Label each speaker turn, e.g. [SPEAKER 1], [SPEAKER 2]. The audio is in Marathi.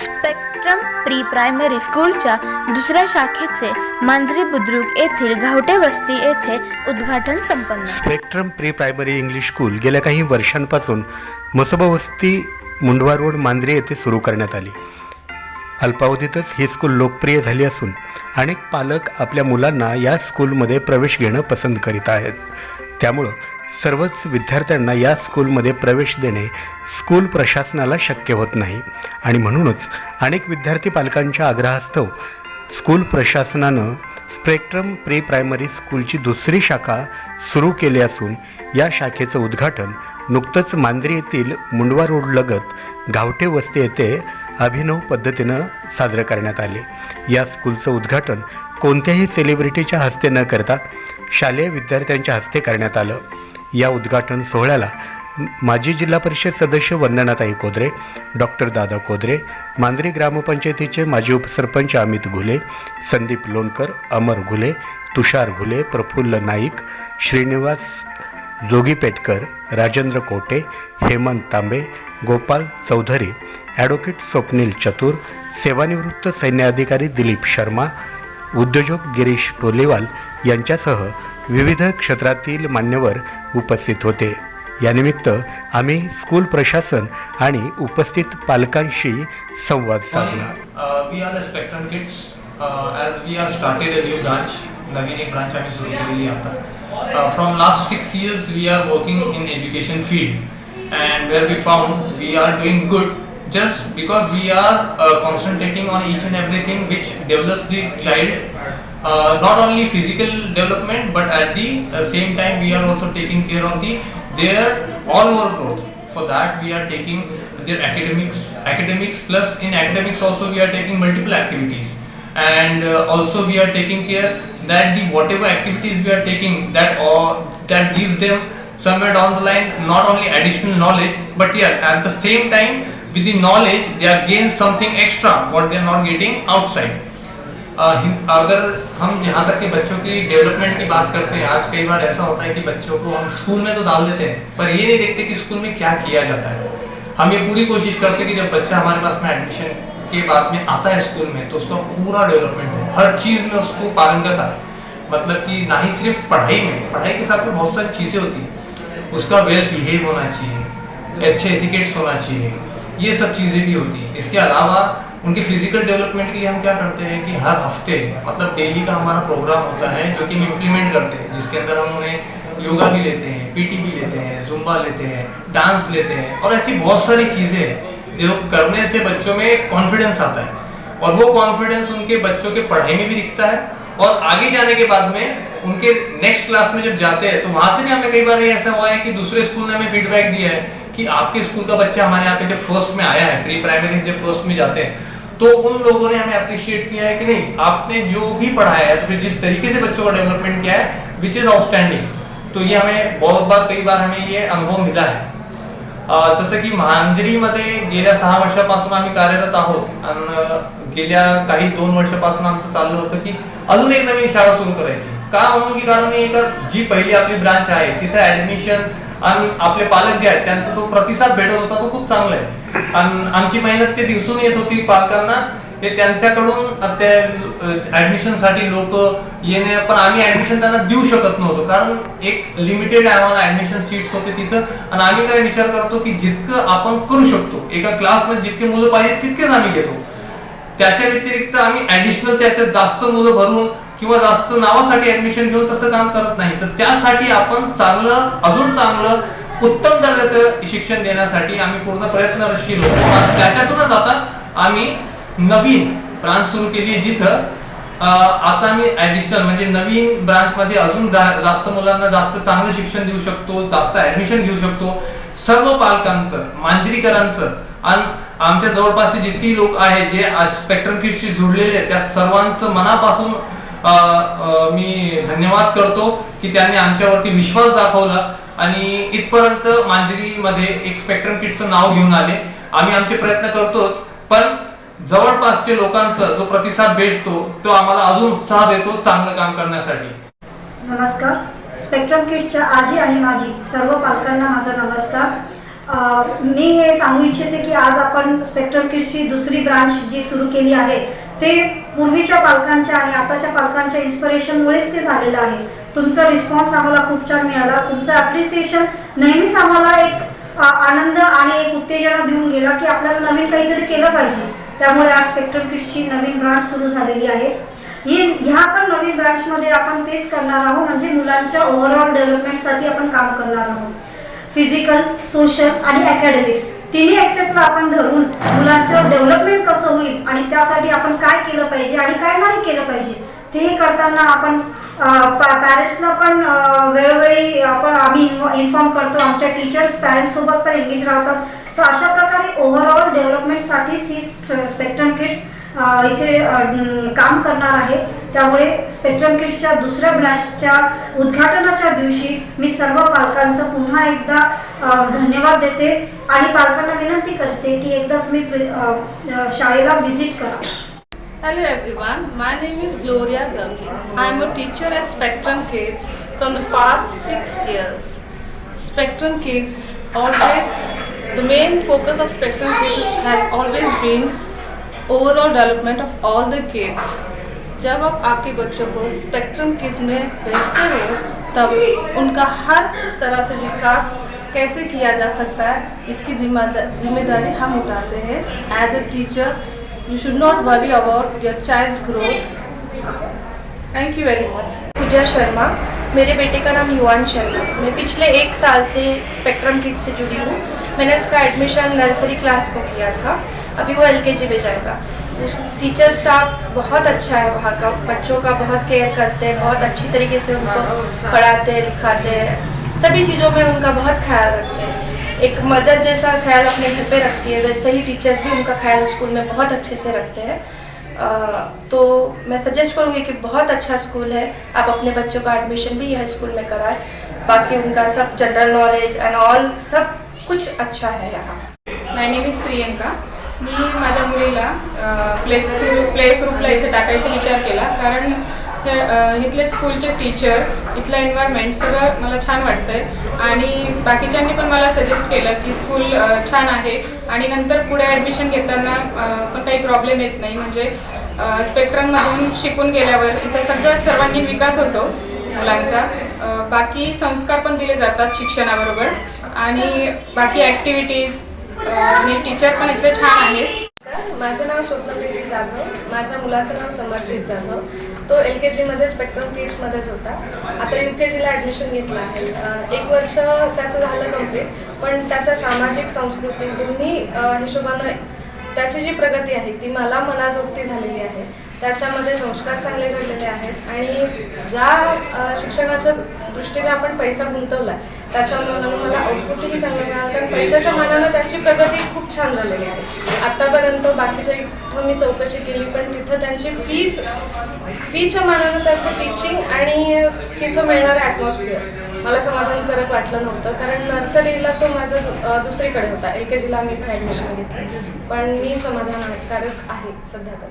[SPEAKER 1] स्पेक्ट्रम प्री प्रायमरी स्कूलच्या दुसऱ्या शाखेचे मांजरी बुद्रुक येथील घावटे वस्ती येथे उद्घाटन संपन्न.
[SPEAKER 2] Spectrum pre primary English school गेल्या काही वर्षांपासून मसोबा वस्ती मुंडवा रोड मांजरी येथे सुरू करण्यात आली. अल्पावधीतच ही स्कूल लोकप्रिय झाली असून अनेक पालक आपल्या मुलांना या स्कूलमध्ये प्रवेश घेणं पसंत करीत आहेत. त्यामुळं सर्वच विद्यार्थ्यांना या स्कूलमध्ये प्रवेश देणे स्कूल प्रशासनाला शक्य होत नाही. आणि म्हणूनच अनेक विद्यार्थी पालकांच्या आग्रहास्तव स्कूल प्रशासनानं स्पेक्ट्रम प्री प्रायमरी स्कूलची दुसरी शाखा सुरू केली असून या शाखेचं उद्घाटन नुकतंच मांजरी येथील मुंडवा रोडलगत गावठे वस्ती येथे अभिनव पद्धतीनं साजरं करण्यात आले. या स्कूलचं उद्घाटन कोणत्याही सेलिब्रिटीच्या हस्ते न करता शालेय विद्यार्थ्यांच्या हस्ते करण्यात आलं. या उद्घाटन सोहळ्याला माजी जिल्हा परिषद सदस्य वंदनाताई कोदरे डॉक्टर दादा कोदरे मांजरी ग्रामपंचायतीचे माजी उपसरपंच अमित घुले संदीप लोणकर अमर घुले तुषार घुले प्रफुल्ल नाईक श्रीनिवास जोगीपेटकर राजेंद्र कोटे हेमंत तांबे गोपाल चौधरी ॲडव्होकेट स्वप्नील चतुर सेवानिवृत्त सैन्य अधिकारी दिलीप शर्मा उद्योजक गिरीश टोलेवाल यांच्यासह विविध क्षेत्रातील मान्यवर उपस्थित होते. यानिमित्त आम्ही स्कूल प्रशासन आणि उपस्थित पालकांशी संवाद साधला.
[SPEAKER 3] We are the Spectrum kids as we are started a new branch नवीन एक ब्रांच आम्ही सुरू केलेली आता. From last six years we are working in education field and where we found we are doing good just because we are uh, concentrating on each and everything which develops the child uh, not only physical development but at the uh, same time we are also taking care of the their all over growth. For that we are taking their academics academics plus in academics also we are taking multiple activities. And uh, also we are taking care that the whatever activities we are taking that or that gives them somewhere down the line not only additional knowledge but yeah at the same time with the knowledge they are gain something extra what they are not getting outside. uh, अगर हम यहाँ तक के बच्चों की डेवलपमेंट की बात करते हैं, आज कई बार ऐसा होता है कि बच्चों को हम स्कूल में तो डाल देते हैं, पर ये नहीं देखते कि स्कूल में क्या किया जाता है। हम ये पूरी कोशिश करते हैं कि जब बच्चा हमारे पास में एडमिशन के बाद में आता है स्कूल में तो उसका पूरा डेवलपमेंट हो हर चीज़ में उसको पारंगत आए मतलब कि ना ही सिर्फ़ पढ़ाई में, पढ़ाई के साथ में बहुत सारी चीज़ें होती हैं। उसका वेल बिहेव होना चाहिए, अच्छे एथिकेट्स होना चाहिए, ये सब चीज़ें भी होती हैं। इसके अलावा उनके फ़िज़िकल डेवलपमेंट के लिए हम क्या करते हैं कि हर हफ़्ते मतलब डेली का हमारा प्रोग्राम होता है जो कि हम इम्प्लीमेंट करते हैं, जिसके अंदर हम उन्हें योगा भी लेते हैं पीटी भी लेते हैं जुम्बा लेते हैं डांस लेते हैं और ऐसी बहुत सारी चीज़ें हैं जो करने से बच्चों में कॉन्फिडेंस आता है। और वो कॉन्फिडेंस उनके बच्चों के पढ़ाई में भी दिखता है और आगे जाने के बाद में उनके नेक्स्ट क्लास में जब जाते हैं तो वहाँ से भी हमें कई बार ऐसा हुआ है कि दूसरे स्कूल ने हमें फीडबैक दिया है कि आपके स्कूल का बच्चा हमारे यहाँ पे जब फ़र्स्ट में आया है प्री प्राइमरी जब फ़र्स्ट में जाते हैं तो उन लोगों ने हमें अप्रिशिएट किया है कि नहीं आपने जो भी पढ़ाया है तो फिर जिस तरीके से बच्चों का डेवलपमेंट किया है विच इज आउटस्टैंडिंग तो ये हमें बहुत बार कई बार हमें ये अनुभव मिला है। जसं की मांजरीमध्ये गेल्या सहा वर्षापासून आम्ही कार्यरत आहोत. आणि गेल्या काही दोन वर्षापासून आमचं चाललं होतं की अजून एक नवीन शाळा सुरू करायची. का? म्हणून की कारण जी पहिली आपली ब्रांच आहे तिथे ऍडमिशन आणि आपले पालक जे आहेत त्यांचा तो प्रतिसाद भेटत होता तो खूप चांगला आमची मेहनत ते दिसून येत होती पालकांना. ते त्यांच्याकडून ऍडमिशनसाठी लोक येणे पण आम्ही ऍडमिशन त्यांना देऊ शकत नव्हतो. कारण एक लिमिटेड आम्हाला ऍडमिशन सीट्स होते तिथं. आणि आम्ही काय विचार करतो की जितकं आपण करू शकतो एका क्लासमध्ये जितके मुलं पाहिजे तितकेच आम्ही घेतो. त्याच्या व्यतिरिक्त आम्ही ऍडिशनल त्याच्यात जास्त मुलं भरून किंवा जास्त नावासाठी ऍडमिशन घेऊन तसं काम करत नाही. तर त्यासाठी आपण चांगलं अजून चांगलं उत्तम दर्जाचं शिक्षण देण्यासाठी आम्ही पूर्ण प्रयत्नशील होतो. त्याच्यातूनच आता आम्ही नवीन ब्रांच सुरू केली जिथं आता आम्ही ऍडिशनल म्हणजे नवीन ब्रांचमध्ये अजून जा- जास्त मुलांना जास्त चांगलं शिक्षण देऊ शकतो जास्त ऍडमिशन घेऊ शकतो. सर्व पालकांचं मांजरीकरांचं आणि आमच्या जवळपासचे जितकी लोक आहेत जे आज स्पेक्ट्रम किटशी जुडलेले आहेत त्या सर्वांचं मनापासून मी धन्यवाद करतो की त्यांनी आमच्यावरती विश्वास दाखवला. आणि इथपर्यंत मांजरीमध्ये एक स्पेक्ट्रम किटचं नाव घेऊन आले. आम्ही आमचे प्रयत्न करतोच पण जवळपासचे लोकांचा जो प्रतिसाद भेटतो तो आम्हाला अजून उत्साह देतो चांगलं काम करण्यासाठी.
[SPEAKER 4] नमस्कार. स्पेक्ट्रम किट्सच्या आजी आणि माझी सर्व पालकांना माझा नमस्कार. मी हे सांगू इच्छिते की आज आपण स्पेक्ट्रम किट्सची दुसरी ब्रांच जी सुरू केली आहे ते पूर्वीच्या पालकांच्या आणि आताच्या पालकांच्या इन्स्पिरेशनमुळेच ते झालेलं आहे. तुमचा रिस्पॉन्स आम्हाला खूप छान मिळाला. तुमचं ॲप्रिसिएशन नेहमीच आम्हाला एक आनंद आणि एक उत्तेजना देऊन गेला की आपल्याला नवीन काहीतरी केलं पाहिजे. त्यामुळे आज स्पेक्ट्रम किट्सची नवीन ब्रांच सुरू झालेली आहे. ही ह्या पण नवीन ब्रांचमध्ये आपण तेच करणार आहोत म्हणजे मुलांच्या ओव्हरऑल डेव्हलपमेंटसाठी आपण काम करणार आहोत. फिजिकल सोशल आणि अकॅडमिक्स तिन्ही ॲक्सेप्टला आपण धरून मुलांचं डेव्हलपमेंट कसं होईल आणि त्यासाठी आपण काय केलं पाहिजे आणि काय नाही केलं पाहिजे ते करताना आपण पॅरेंट्सला पण वेळोवेळी आपण आम्ही इन्फॉर्म करतो. आमच्या टीचर्स पॅरेंट्स सोबत पण एंगेज राहतात. तर अशा प्रकारे ओव्हरऑल डेव्हलपमेंटसाठीच ही स्पेक्ट्रम किड्स इथे काम करणार आहे. त्यामुळे स्पेक्ट्रम किड्सच्या दुसऱ्या ब्रँचच्या उद्घाटनाच्या दिवशी मी सर्व पालकांचं पुन्हा एकदा धन्यवाद देते. आणि पालकांना विनंती करते की एकदा तुम्ही शाळेला व्हिजिट करा.
[SPEAKER 5] Hello everyone, my name is Gloria Gami. I am a teacher at Spectrum Kids from the past six years. Spectrum Kids always, the main focus of Spectrum Kids has always been overall development of all the kids. जब आप आपके बच्चों को स्पेक्ट्रम किड्स में भेजते हो तब उनका हर तरह से विकास कैसे किया जा सकता है इसकी ज़िम्मेदारी हम उठाते हैं as a teacher you should not worry about your child's growth thank you very much
[SPEAKER 6] Pooja Sharma, मेरे बेटे का नाम युवान शर्मा। मैं पिछले एक साल से स्पेक्ट्रम किड्स से जुड़ी हूँ। मैंने उसका एडमिशन नर्सरी क्लास को किया था। अभी वो एलकेजी में जाएगा। उस टीचर स्टाफ बहुत अच्छा है वहाँ का। बच्चों का बहुत केयर करते हैं, बहुत अच्छी तरीके से उनको पढ़ाते लिखाते हैं। सभी चीज़ों में उनका बहुत ख्याल रखते हैं। एक मदर जैसा ख्याल अपने घर पे रखती है वैसे ही टीचर्स भी उनका ख्याल स्कूल में बहुत अच्छे से रखते हैं। तो मैं सजेस्ट करूँगी कि बहुत अच्छा स्कूल है। आप अपने बच्चों का एडमिशन भी यह स्कूल में कराएं। बाकी उनका सब जनरल नॉलेज एंड ऑल सब कुछ अच्छा है यहाँ।
[SPEAKER 7] My name is Priyanka. मी माझ्या मुलीला प्ले स्कूल प्ले ग्रुपला इथे टाकायचा विचार केला कारण हे, इथले स्कूलचे टीचर इथलं एन्व्हायरमेंट सगळं मला छान वाटतंय. आणि बाकीच्यांनी पण मला सजेस्ट केलं की स्कूल छान आहे. आणि नंतर पुढे ॲडमिशन घेताना पण काही प्रॉब्लेम येत नाही. म्हणजे स्पेक्ट्रममधून शिकून गेल्यावर इथं सगळं सर्वांगीण विकास होतो मुलांचा. बाकी संस्कार पण दिले जातात शिक्षणाबरोबर. आणि बाकी ॲक्टिव्हिटीज आणि टीचर पण इथले छान आहेत.
[SPEAKER 6] माझं नाव स्वप्नप्रीती जाधव. माझ्या मुलाचं नाव समर्जित जाधव. तो एल के जीमध्ये स्पेक्ट्रम किड्समध्येच होता. आता यू के जीला ॲडमिशन घेतलं आहे. एक वर्ष त्याचं झालं कंप्लीट पण त्याचा सामाजिक सांस्कृतिक दोन्ही हिशोबानं त्याची जी प्रगती आहे ती मला मनाजोगती झालेली आहे. त्याच्यामध्ये संस्कार चांगले घडलेले आहेत. आणि ज्या शिक्षणाच्या दृष्टीने आपण पैसा गुंतवला त्याच्या मला आउटपुटही चांगलं मिळालं. कारण पैशाच्या मानानं त्याची प्रगती खूप छान झालेली आहे. आतापर्यंत बाकीच्या इथं मी चौकशी केली पण तिथं त्यांची फीज फीच्या मानानं त्याचं टीचिंग आणि तिथं मिळणारं ॲटमॉस्फिअर मला समाधानकारक वाटलं नव्हतं. कारण नर्सरीला तो माझा दुसरीकडे होता. एल के जीला मी इथं ॲडमिशन घेतली. पण मी समाधानकारक आहे सध्या तर.